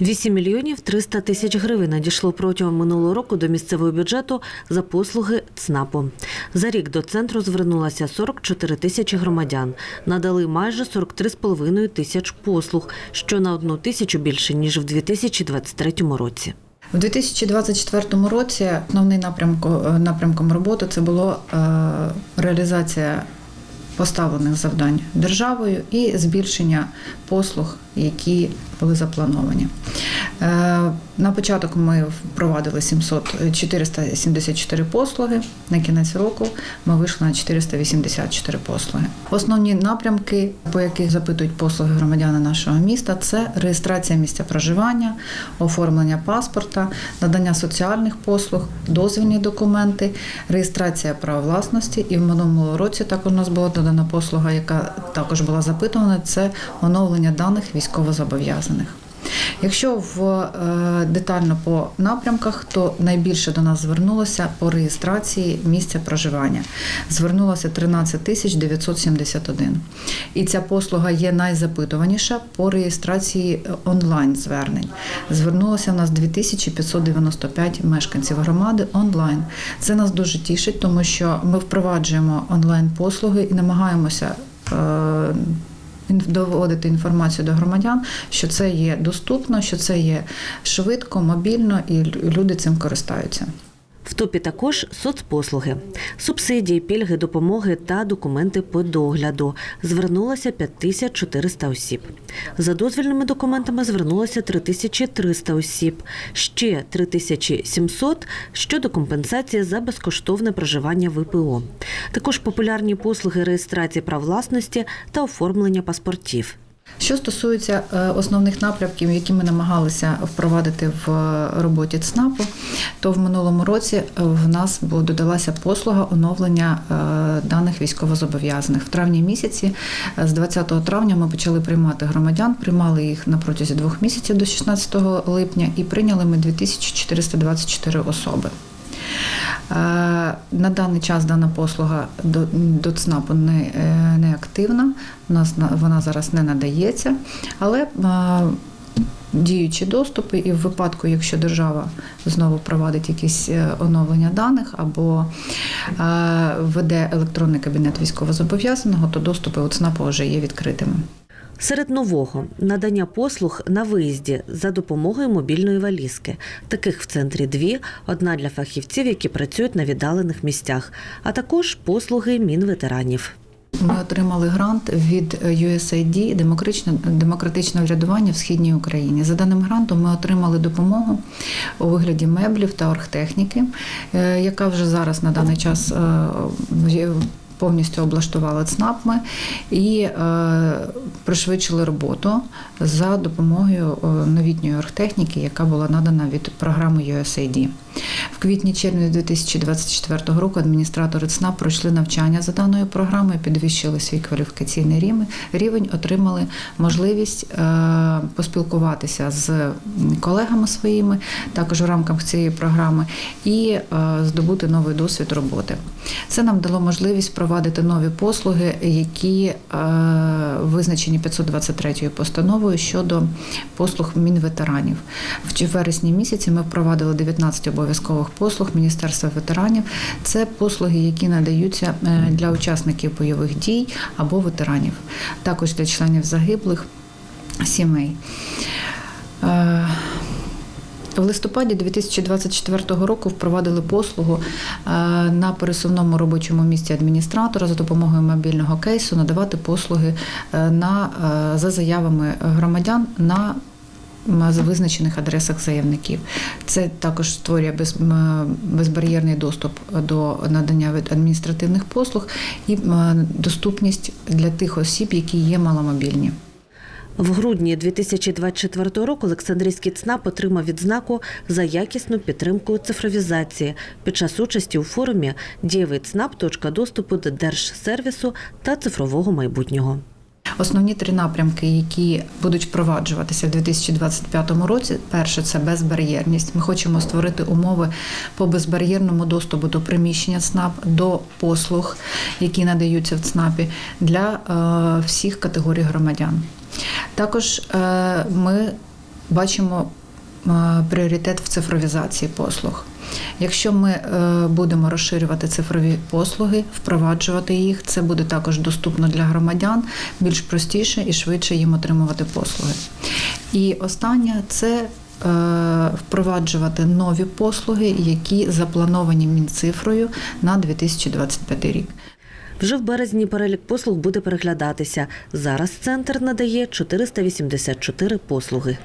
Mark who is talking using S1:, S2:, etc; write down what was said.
S1: 8 мільйонів 300 тисяч гривень надійшло протягом минулого року до місцевого бюджету за послуги ЦНАПу. За рік до центру звернулося 44 тисячі громадян. Надали майже 43,5 тисяч послуг, що на одну тисячу більше ніж в 2023 році.
S2: У 2024 році основним напрямком, напрямком роботи це було е, реалізація поставлених завдань державою і збільшення послуг, які були заплановані. Е, На початок ми впровадили 700, 474 послуги. На кінець року ми вийшли на 484 послуги. Основні напрямки, по яких запитують послуги громадяни нашого міста, це реєстрація місця проживання, оформлення паспорта, надання соціальних послуг, дозвільні документи, реєстрація прав власності. І в минулому році також у нас була додана послуга, яка також була запитана. Це оновлення даних військовозобов'язаних. Якщо в е, детально по напрямках, то найбільше до нас звернулося по реєстрації місця проживання. Звернулося 13 тисяч 971. І ця послуга є найзапитуваніша по реєстрації онлайн звернень. Звернулося в нас 2595 мешканців громади онлайн. Це нас дуже тішить, тому що ми впроваджуємо онлайн послуги і намагаємося. Доводити інформацію до громадян, що це є доступно, що це є швидко, мобільно, і люди цим користаються.
S1: В топі також соцпослуги, субсидії, пільги, допомоги та документи по догляду. Звернулося 5400 осіб. За дозвільними документами звернулося 3300 осіб. Ще 3700 щодо компенсації за безкоштовне проживання ВПО. Також популярні послуги реєстрації прав власності та оформлення паспортів.
S2: Що стосується е, основних напрямків, які ми намагалися впровадити в е, роботі ЦНАПу, то в минулому році е, в нас додалася послуга оновлення даних військовозобов'язаних. В травні місяці, з 20 травня, ми почали приймати громадян, приймали їх на протязі двох місяців до 16 липня і прийняли ми 2424 особи. Е, На даний час дана послуга до, ЦНАПу не, е, не активна, у нас вона зараз не надається, але е, діючі доступи, і в випадку, якщо держава знову проводить якісь оновлення даних або веде електронний кабінет військовозобов'язаного, то доступи у ЦНАПу вже є відкритими.
S1: Серед нового надання послуг на виїзді за допомогою мобільної валізки. Таких в центрі дві: одна для фахівців, які працюють на віддалених місцях, а також послуги мінветеранів.
S2: Ми отримали грант від USAID демократичне, демократичне врядування в східній Україні. За даним грантом ми отримали допомогу у вигляді меблів та оргтехніки, е, яка вже зараз на даний час е, повністю облаштували ЦНАПми і е, пришвидшили роботу за допомогою е, новітньої оргтехніки, яка була надана від програми USAID. В квітні-червні 2024 року адміністратори ЦНАП пройшли навчання за даною програмою, підвищили свій кваліфікаційний рівень, отримали можливість е, поспілкуватися з колегами своїми, також в рамках цієї програми, і е, здобути новий досвід роботи. Це нам дало можливість провадити нові послуги, які е, визначені 523 постановою щодо послуг мінветеранів. В вересні місяці ми впровадили 19 обов'язкових послуг Міністерства ветеранів. Це послуги, які надаються е, для учасників бойових дій або ветеранів, також для членів загиблих сімей. Е, в листопаді 2024 року впровадили послугу е, на пересувному робочому місці адміністратора за допомогою мобільного кейсу надавати послуги на, за заявами громадян на з визначених адресах заявників. Це також створює без, безбар'єрний доступ до надання адміністративних послуг і доступність для тих осіб, які є маломобільні.
S1: В грудні 2024 року Олександрійський ЦНАП отримав відзнаку за якісну підтримку цифровізації під час участі у форумі Дієвий ЦНАП. Точка доступу до держсервісу та цифрового майбутнього.
S2: Основні три напрямки, які будуть впроваджуватися в 2025 році, перше це безбар'єрність. Ми хочемо створити умови по безбар'єрному доступу до приміщення ЦНАП, до послуг, які надаються в ЦНАПі для е, всіх категорій громадян. Також е, ми бачимо пріоритет в цифровізації послуг. Якщо ми е, будемо розширювати цифрові послуги, впроваджувати їх, це буде також доступно для громадян, більш простіше і швидше їм отримувати послуги. І останнє це е, впроваджувати нові послуги, які заплановані Мінцифрою на 2025 рік.
S1: Вже в березні перелік послуг буде переглядатися. Зараз центр надає 484 послуги.